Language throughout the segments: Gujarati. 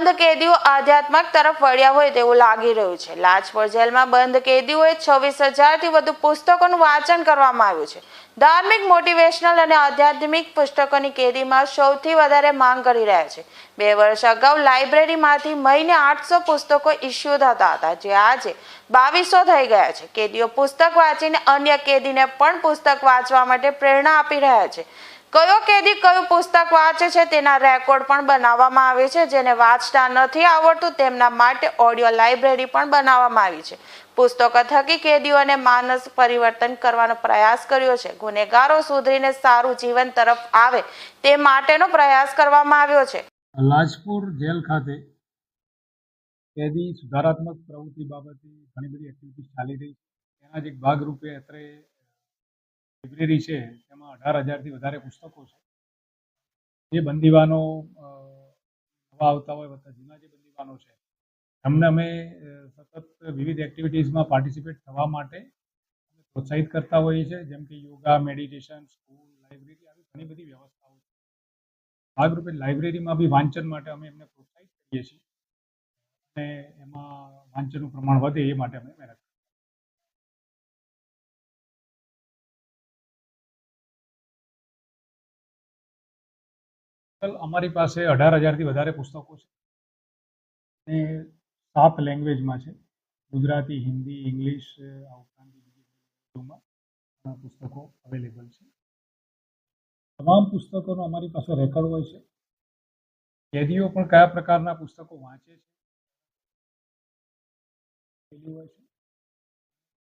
બંધ કેદીઓ આધ્યાત્મક તરફ વળ્યા હોય તેવું લાગી રહ્યું છે. લાજપોર જેલમાં બંધ કેદીઓએ છવ્વીસ હજારથી વધુ પુસ્તકોનું વાંચન કરવામાં આવ્યું છે. ધાર્મિક મોટિવેશનલ અને આધ્યાત્મિક પુસ્તકોની કેદીમાં સૌથી વધારે માંગ કરી રહ્યા છે. બે વર્ષ અગાઉ લાઇબ્રેરીમાંથી મહિને આઠસો પુસ્તકો ઇસ્યુ થતા હતા, જે આજે બાવીસો થઈ ગયા છે. કેદીઓ પુસ્તક વાંચીને અન્ય કેદીને પણ પુસ્તક વાંચવા માટે પ્રેરણા આપી રહ્યા છે. કયો કેદી કયું પુસ્તક વાંચે છે તેના રેકોર્ડ પણ બનાવવામાં આવે છે. જેને વાંચતા નથી આવડતું તેમના માટે ઓડિયો લાઇબ્રેરી પણ બનાવવામાં આવી છે. પુસ્તકો થકી કેદીઓને માનસ પરિવર્તન કરવાનો પ્રયાસ કર્યો છે. ગુનેગારો સુધરીને સારું જીવન તરફ આવે તે માટેનો પ્રયાસ કરવામાં આવ્યો છે. લાજપુર જેલ ખાતે કેદી સુધારાત્મક પ્રવૃત્તિ બાબતે ઘણી બધી એક્ટિવિટીઝ ચાલી રહી છે. એના જ એક ભાગરૂપે અત્રે લાઇબ્રેરી છે તેમાં અઢાર હજારથી વધારે પુસ્તકો છે. જે બંદીવાનો આવતા હોય વત્તા જૂના જે બંદીવાનો છે. એમને અમે સતત વિવિધ એક્ટિવિટીઝમાં પાર્ટિસિપેટ થવા માટે પ્રોત્સાહિત કરતા હોઈએ છીએ. જેમ કે યોગા મેડિટેશન સ્કૂલ લાઇબ્રેરી આવી ઘણી બધી વ્યવસ્થાઓ છે. ભાગરૂપે લાઇબ્રેરીમાં બી વાંચન માટે અમે એમને પ્રોત્સાહિત કરીએ છીએ. અને એમાં વાંચનનું પ્રમાણ વધે એ માટે અમે મહેનત અમારી પાસે અઢાર હજારથી વધારે પુસ્તકો છે. અને સાત લેંગ્વેજમાં છે. ગુજરાતી, હિન્દી ઇંગ્લિશ આ ઉપરાંત પુસ્તકો અવેલેબલ છે. તમામ પુસ્તકોનો અમારી પાસે રેકોર્ડ હોય છે. કેદીઓ પણ કયા પ્રકારના પુસ્તકો વાંચે છે? છે.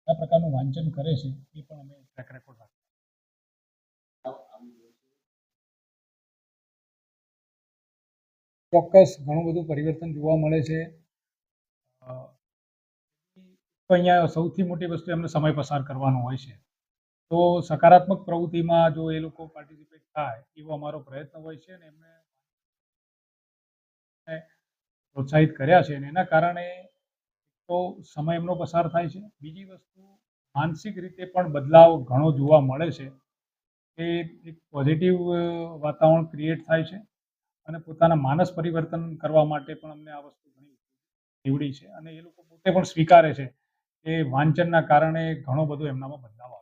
કયા પ્રકારનું વાંચન કરે છે? એ પણ અમે ટ્રેક રેકોર્ડ રાખીએ. ચોક્કસ ઘણું બધું પરિવર્તન જોવા મળે છે. તો અહીંયા સૌથી મોટી વસ્તુ એમને સમય પસાર કરવાનો હોય છે. તો સકારાત્મક પ્રવૃત્તિમાં જો એ લોકો પાર્ટિસિપેટ થાય, એવો અમારો પ્રયત્ન હોય છે અને એમને પ્રોત્સાહિત કર્યા છે અને એના કારણે તો સમય એમનો પસાર થાય છે. બીજી વસ્તુ, માનસિક રીતે પણ બદલાવ ઘણો જોવા મળે છે. એ એક પોઝિટિવ વાતાવરણ ક્રિએટ થાય છે. અને પોતાના માનસ પરિવર્તન કરવા માટે પણ અમને આ વસ્તુ ઘણી નીવડી છે. અને એ લોકો પોતે પણ સ્વીકારે છે કે વાંચનના કારણે ઘણો બધો એમનામાં બદલાવ